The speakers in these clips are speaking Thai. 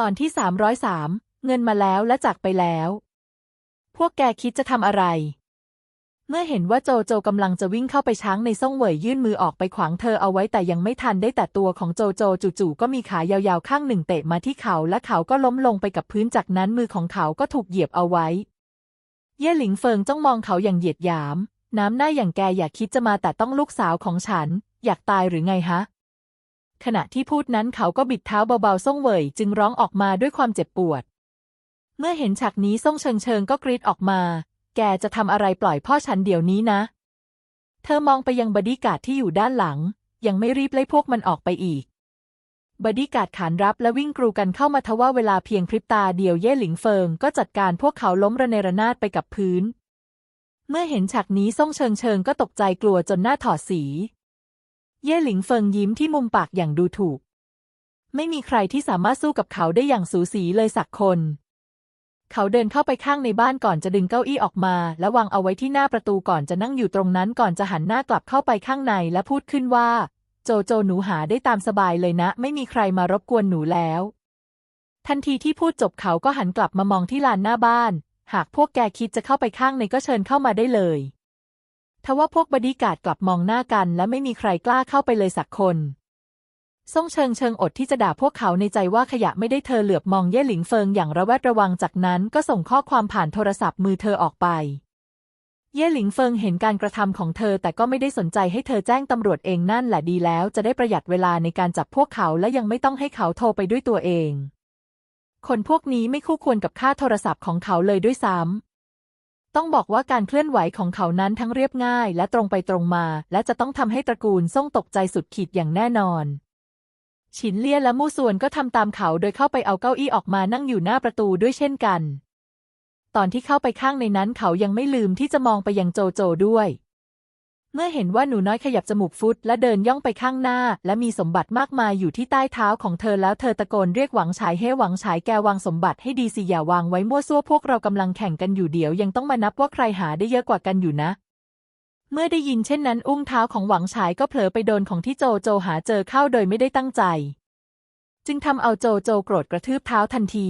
ตอนที่303เงินมาแล้วและจากไปแล้ว พวกแกคิดจะทำอะไร เมื่อเห็นว่าโจโจกำลังจะวิ่งเข้าไปช้างในซ่องเหวยยื่นมือออกไปขวางเธอเอาไว้แต่ยังไม่ทันได้แต่ตัวของโจโจจู่ๆก็มีขายาวๆข้างหนึ่งเตะมาที่เขาและเขาก็ล้มลงไปกับพื้นจากนั้นมือของเขาก็ถูกเหยียบเอาไว้ เย่หลิงเฟิงจ้องมองเขาอย่างเหยียดหยาม น้ำหน้าอย่างแกอย่าคิดจะมาแต่ต้องลูกสาวของฉัน อยากตายหรือไงฮะ ขณะที่พูดนั้นเขาก็บิดเท้าเบาๆซ่งเหวยจึงร้องออกมาด้วยความเจ็บปวด เมื่อเห็นฉากนี้ซ่งเชิงเชิงก็กรีดออกมา แกจะทำอะไรปล่อยพ่อฉันเดี๋ยวนี้นะ เธอมองไปยังบอดี้การ์ดที่อยู่ด้านหลัง ยังไม่รีบไล่พวกมันออกไปอีกบอดี้การ์ดขานรับและวิ่งกรูกันเข้ามาทว่าเวลาเพียงพริบตาเดียวเย่หลิงเฟิงก็จัดการพวกเขาล้มระเนระนาดไปกับพื้น เมื่อเห็นฉากนี้ซ่งเชิงเชิงก็ตกใจกลัวจนหน้าถอดสี เย่หลิงเฟิงยิ้มที่มุมปากอย่างดูถูก ไม่มีใครที่สามารถสู้กับเขาได้อย่างสูสีเลยสักคน เขาเดินเข้าไปข้างในบ้านก่อนจะดึงเก้าอี้ออกมา และวางเอาไว้ที่หน้าประตูก่อนจะนั่งอยู่ตรงนั้นก่อนจะหันหน้ากลับเข้าไปข้างในและพูดขึ้นว่า โจโจหนูหาได้ตามสบายเลยนะ ไม่มีใครมารบกวนหนูแล้ว ทันทีที่พูดจบเขาก็หันกลับมามองที่ลานหน้าบ้าน หากพวกแกคิดจะเข้าไปข้างในก็เชิญเข้ามาได้เลย ทว่าพวกบดีการ์ดกลับมองหน้ากัน และไม่มีใครกล้าเข้าไปเลยสักคนซ่งเชิงเชิงอดที่จะด่าพวกเขาในใจว่าขยะไม่ได้เธอเหลือบมองเย่หลิงเฟิงอย่างระแวดระวังจากนั้นก็ส่งข้อความผ่านโทรศัพท์มือเธอออกไป เย่หลิงเฟิงเห็นการกระทำของเธอแต่ก็ไม่ได้สนใจให้เธอแจ้งตำรวจเองนั่นแหละดีแล้วจะได้ประหยัดเวลาในการจับพวกเขาและยังไม่ต้องให้เขาโทรไปด้วยตัวเอง คนพวกนี้ไม่คู่ควรกับค่าโทรศัพท์ของเขาเลยด้วยซ้ำ ต้องบอกว่าการเคลื่อนไหวของเขานั้นทั้งเรียบง่าย และตรงไปตรงมา และจะต้องทำให้ตระกูลส่งตกใจสุดขีดอย่างแน่นอน ฉินเลี่ยและมู่ส่วนก็ทำตามเขาโดยเข้าไปเอาเก้าอี้ออกมานั่งอยู่หน้าประตูด้วยเช่นกัน ตอนที่เข้าไปข้างในนั้นเขายังไม่ลืมที่จะมองไปยังโจโจด้วย เมื่อเห็นว่าหนูน้อยขยับจมูกฟุตและเดินย่องไปข้างหน้า และมีสมบัติมากมายอยู่ที่ใต้เท้าของเธอแล้วเธอตะโกนเรียกหวังฉายให้หวังฉายแกวางสมบัติให้ดีสิอย่าวางไว้มั่วซั่วพวกเรากำลังแข่งกันอยู่เดี๋ยวยังต้องมานับว่าใครหาได้เยอะกว่ากันอยู่นะ เมื่อได้ยินเช่นนั้น อุ้งเท้าของหวังฉายก็เผลอไปโดนของที่โจโจหาเจอเข้าโดยไม่ได้ตั้งใจ จึงทำเอาโจโจโกรธกระทืบเท้าทันที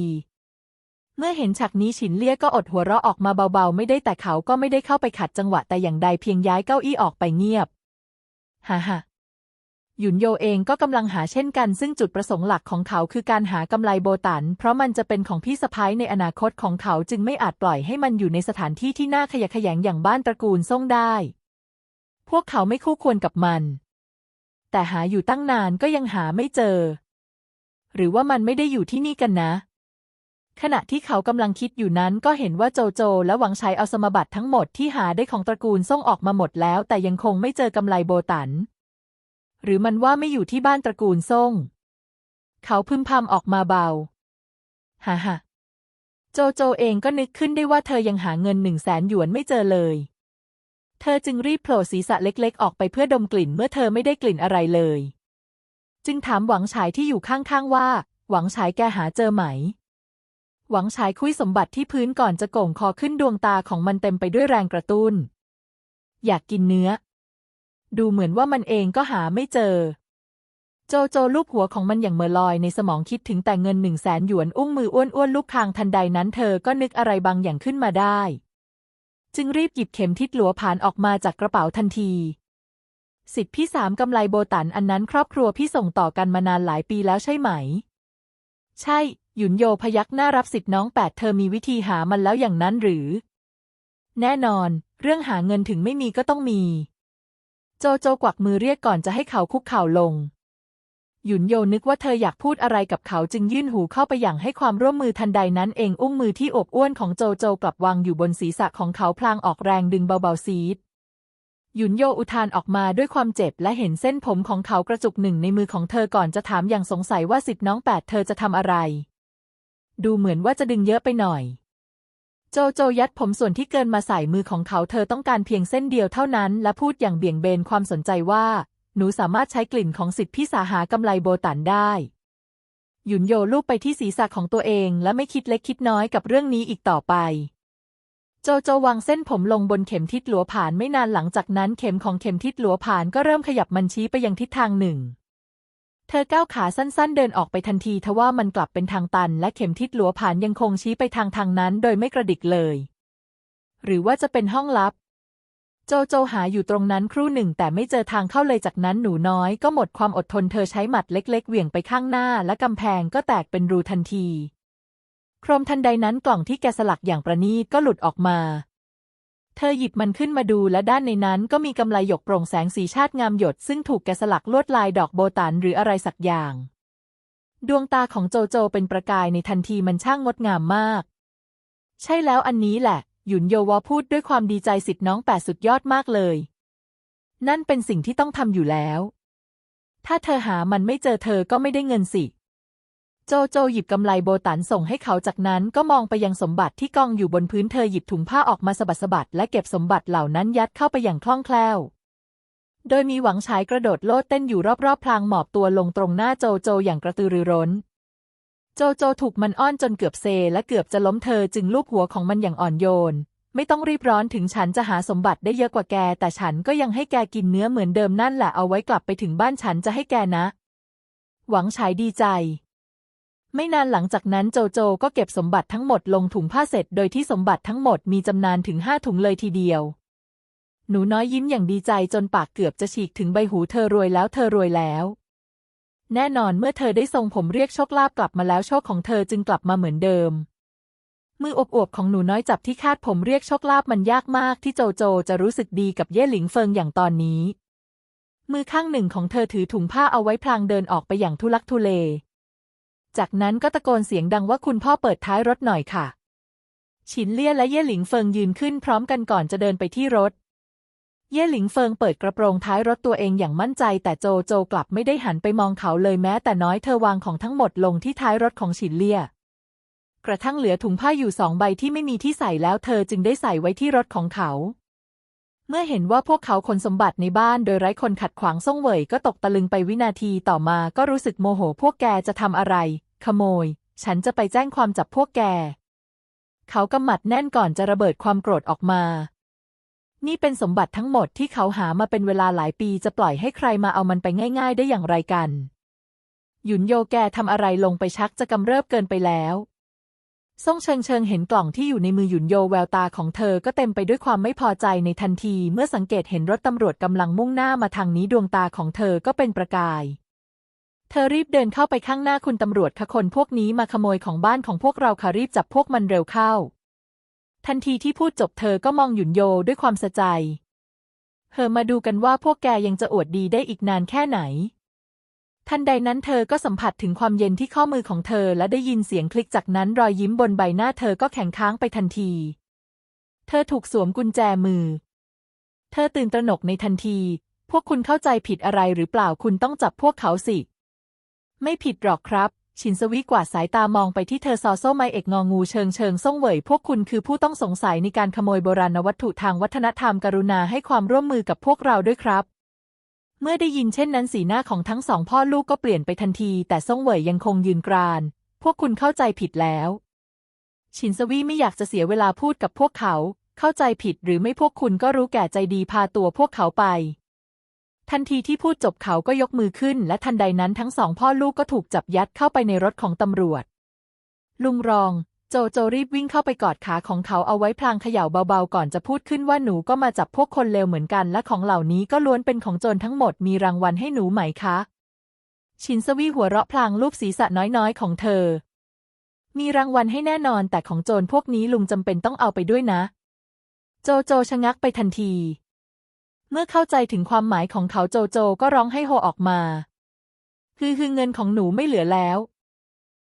เมื่อเห็นฉากนี้ฉินเลี่ยก็อดหัวเราะออกมาเบาๆ ไม่ได้แต่เขาก็ไม่ได้เข้าไปขัดจังหวะแต่อย่างใดเพียงย้ายเก้าอี้ออกไปเงียบฮ่าฮ่าหยุนโยเองก็กำลังหาเช่นกันซึ่งจุดประสงค์หลักของเขาคือการหากำไลโบตัน เพราะมันจะเป็นของพี่สะพ้ายในอนาคตของเขาจึงไม่อาจปล่อยให้มันอยู่ในสถานที่ที่น่าขยะแขยงอย่างบ้านตระกูลส่งได้ พวกเขาไม่คู่ควรกับมัน แต่หาอยู่ตั้งนานก็ยังหาไม่เจอ หรือว่ามันไม่ได้อยู่ที่นี่กันนะ ขณะที่เขากำลังคิดอยู่นั้นก็เห็นว่าโจโจ และหวังชัยเอาสมบัติทั้งหมดที่หาได้ของตระกูลส่งออกมาหมดแล้ว แต่ยังคงไม่เจอกำไลโบตัน หรือมันว่าไม่อยู่ที่บ้านตระกูลส่ง เขาพึมพำออกมาเบาฮ่าฮ่าโจโจเองก็นึกขึ้นได้ว่าเธอยังหาเงินหนึ่งแสนหยวนไม่เจอเลย เธอจึงรีบโผล่ศีรษะเล็ก ๆ ออกไปเพื่อดมกลิ่นเมื่อเธอไม่ได้กลิ่นอะไรเลย จึงถามหวังฉายที่อยู่ข้างๆว่า หวังฉายแกหาเจอไหม หวังฉายคุยสมบัติที่พื้นก่อนจะโก่งคอขึ้นดวงตาของมันเต็มไปด้วยแรงกระตุ้น อยากกินเนื้อ ดูเหมือนว่ามันเองก็หาไม่เจอ โจโจลูบหัวของมันอย่างเมื่อลอยในสมองคิดถึงแต่เงินหนึ่งแสนหยวนอุ้งมืออ้วนๆลูกคางทันใดนั้นเธอก็นึกอะไรบางอย่างขึ้นมาได้ จึงรีบหยิบเข็มทิศหลัวผ่านออกมาจากกระเป๋าทันทีสิทธิพี่สามกำไลโบตันอันนั้นครอบครัวพี่ส่งต่อกันมานานหลายปีแล้วใช่ไหม ใช่ หยุนโยพยักหน้ารับสิทธิ์น้องแปดเธอมีวิธีหามันแล้วอย่างนั้นหรือ แน่นอน เรื่องหาเงินถึงไม่มีก็ต้องมี โจโจกวักมือเรียกก่อนจะให้เขาคุกเข่าลง หยุนโยนึกว่าเธออยากพูดอะไรกับเขาจึงยื่นหูเข้าไปอย่างให้ความร่วมมือทันใดนั้นเองอุ้งมือที่อบอ้วนของโจโจกลับวางอยู่บนศีรษะของเขาพลางออกแรงดึงเบาๆซีดหยุนโยอุทานออกมาด้วยความเจ็บและเห็นเส้นผมของเขากระจุกหนึ่งในมือของเธอก่อนจะถามอย่างสงสัยว่าสิทธิ์น้องแปดเธอจะทำอะไร ดูเหมือนว่าจะดึงเยอะไปหน่อย โจโจยัดผมส่วนที่เกินมาใส่มือของเขาเธอต้องการเพียงเส้นเดียวเท่านั้น และพูดอย่างเบี่ยงเบนความสนใจว่า หนูสามารถใช้กลิ่นของสิทธิพิสาหากำไลโบตันได้หยุนโยลูบไปที่ศีรษะของตัวเอง และไม่คิดเล็กคิดน้อยกับเรื่องนี้อีกต่อไป โจโจวางเส้นผมลงบนเข็มทิศหลัวผานไม่นานหลังจากนั้นเข็มของเข็มทิศหลัวผานก็เริ่มขยับมันชี้ไปยังทิศทางหนึ่ง เธอก้าวขาสั้นๆ เดินออกไปทันทีทว่ามันกลับเป็นทางตัน และเข็มทิศหลัวผ่านยังคงชี้ไปทางทางนั้นโดยไม่กระดิกเลย หรือว่าจะเป็นห้องลับ โจโจหาอยู่ตรงนั้นครู่หนึ่งแต่ไม่เจอทางเข้าเลยจากนั้นหนูน้อยก็หมดความอดทนเธอใช้หมัดเล็ก ๆ เหวี่ยงไปข้างหน้า และกำแพงก็แตกเป็นรูทันที โครมทันใดนั้นกล่องที่แกสลักอย่างประณีตก็หลุดออกมา เธอหยิบมันขึ้นมาดูและด้านในนั้นก็มีกำไลหยกโปร่งแสงสีชาติงามหยด ซึ่งถูกแกะสลักลวดลายดอกโบตันหรืออะไรสักอย่าง ดวงตาของโจโจเป็นประกายในทันทีมันช่างงดงามมาก ใช่แล้วอันนี้แหละ หยุนโยวอพูดด้วยความดีใจสิทธิ์น้องแปดสุดยอดมากเลย นั่นเป็นสิ่งที่ต้องทำอยู่แล้ว ถ้าเธอหามันไม่เจอเธอก็ไม่ได้เงินสิ โจโจหยิบกำไลโบตันส่งให้เขาจากนั้นก็มองไปยังสมบัติที่กองอยู่บนพื้นเธอหยิบถุงผ้าออกมาสะบัดสะบัดและเก็บสมบัติเหล่านั้นยัดเข้าไปอย่างคล่องแคล่ว โดยมีหวังฉายกระโดดโลดเต้นอยู่รอบๆพลางหมอบตัวลงตรงหน้าโจโจอย่างกระตือรือร้น โจโจถูกมันอ้อนจนเกือบเซและเกือบจะล้มเธอจึงลูบหัวของมันอย่างอ่อนโยน ไม่ต้องรีบร้อนถึงฉันจะหาสมบัติได้เยอะกว่าแก แต่ฉันก็ยังให้แกกินเนื้อเหมือนเดิมนั่นแหละเอาไว้กลับไปถึงบ้านฉันจะให้แกนะ หวังฉายดีใจ ไม่นานหลังจากนั้นโจโจก็เก็บสมบัติทั้งหมดลงถุงผ้าเสร็จ โดยที่สมบัติทั้งหมดมีจำนานถึงห้าถุงเลยทีเดียว หนูน้อยยิ้มอย่างดีใจจนปากเกือบจะฉีกถึงใบหูเธอรวยแล้วเธอรวยแล้ว แน่นอนเมื่อเธอได้ทรงผมเรียกโชคลาภกลับมาแล้วโชคของเธอจึงกลับมาเหมือนเดิม มืออวบๆของหนูน้อยจับที่คาดผมเรียกโชคลาภมันยากมากที่โจโจจะรู้สึกดีกับเย่หลิงเฟิงอย่างตอนนี้ มือข้างหนึ่งของเธอถือถุงผ้าเอาไว้พลางเดินออกไปอย่างทุลักทุเล จากนั้นก็ตะโกนเสียงดังว่าคุณพ่อเปิดท้ายรถหน่อยค่ะ ฉินเลี่ยและเย่หลิงเฟิงยืนขึ้นพร้อมกันก่อนจะเดินไปที่รถ เย่หลิงเฟิงเปิดกระโปรงท้ายรถตัวเองอย่างมั่นใจ แต่โจโจกลับไม่ได้หันไปมองเขาเลยแม้ แต่น้อยเธอวางของทั้งหมดลงที่ท้ายรถของฉินเลี่ย กระทั่งเหลือถุงผ้าอยู่สองใบที่ไม่มีที่ใส่แล้วเธอจึงได้ใส่ไว้ที่รถของเขา เมื่อเห็นว่าพวกเขาขนสมบัติในบ้านโดยไร้คนขัดขวางซ่งเหวยก็ตกตะลึงไปวินาทีต่อมาก็รู้สึกโมโหพวกแกจะทำอะไร ขโมย ฉันจะไปแจ้งความจับพวกแก เขากำหมัดแน่นก่อนจะระเบิดความโกรธออกมา นี่เป็นสมบัติทั้งหมดที่เขาหามาเป็นเวลาหลายปีจะปล่อยให้ใครมาเอามันไปง่าย ๆ ได้อย่างไรกัน หยุนโยแกทำอะไรลงไปชักจะกำเริบเกินไปแล้ว ซ่งเชิงเชิงเห็นกล่องที่อยู่ในมือหยุนโยแววตาของเธอก็เต็มไปด้วยความไม่พอใจในทันที เมื่อสังเกตเห็นรถตำรวจกำลังมุ่งหน้ามาทางนี้ดวงตาของเธอก็เป็นประกาย เธอรีบเดินเข้าไปข้างหน้าคุณตำรวจคะคนพวกนี้มาขโมยของบ้านของพวกเราค่ะรีบจับพวกมันเร็วเข้า ทันทีที่พูดจบเธอก็มองหยุนโยด้วยความสะใจเธอมาดูกันว่าพวกแกยังจะอวดดีได้อีกนานแค่ไหน ทันใดนั้นเธอก็สัมผัสถึงความเย็นที่ข้อมือของเธอและได้ยินเสียงคลิกจากนั้นรอยยิ้มบนใบหน้าเธอก็แข็งค้างไปทันที เธอถูกสวมกุญแจมือ เธอตื่นตระหนกในทันที พวกคุณเข้าใจผิดอะไรหรือเปล่าคุณต้องจับพวกเขาสิ ไม่ผิดหรอกครับ ชินสวิกวาดสายตามองไปที่เธอซอโซไมเอกงองูเชิงเชิงส่งเหวยพวกคุณคือผู้ต้องสงสัยในการขโมยโบราณวัตถุทางวัฒนธรรมกรุณาให้ความร่วมมือกับพวกเราด้วยครับ เมื่อได้ยินเช่นนั้นสีหน้าของทั้งสองพ่อลูกก็เปลี่ยนไปทันที แต่ซ่งเหวยยังคงยืนกราน พวกคุณเข้าใจผิดแล้ว ชินสวีไม่อยากจะเสียเวลาพูดกับพวกเขา เข้าใจผิดหรือไม่พวกคุณก็รู้แก่ใจดีพาตัวพวกเขาไป ทันทีที่พูดจบเขาก็ยกมือขึ้น และทันใดนั้นทั้งสองพ่อลูกก็ถูกจับยัดเข้าไปในรถของตำรวจ ลุงรอง โจโจรีบวิ่งเข้าไปกอดขาของเขาเอาไว้พลางเขย่าเบาๆก่อนจะพูดขึ้นว่าหนูก็มาจับพวกคนเลวเหมือนกัน และของเหล่านี้ก็ล้วนเป็นของโจรทั้งหมดมีรางวัลให้หนูไหมคะ ชินสวีหัวเราะพลางลูบศีรษะน้อยๆของเธอ มีรางวัลให้แน่นอนแต่ของโจรพวกนี้ลุงจำเป็นต้องเอาไปด้วยนะ โจโจชะงักไปทันที เมื่อเข้าใจถึงความหมายของเขาโจโจก็ร้องให้โฮออกมา คือคือเงินของหนูไม่เหลือแล้ว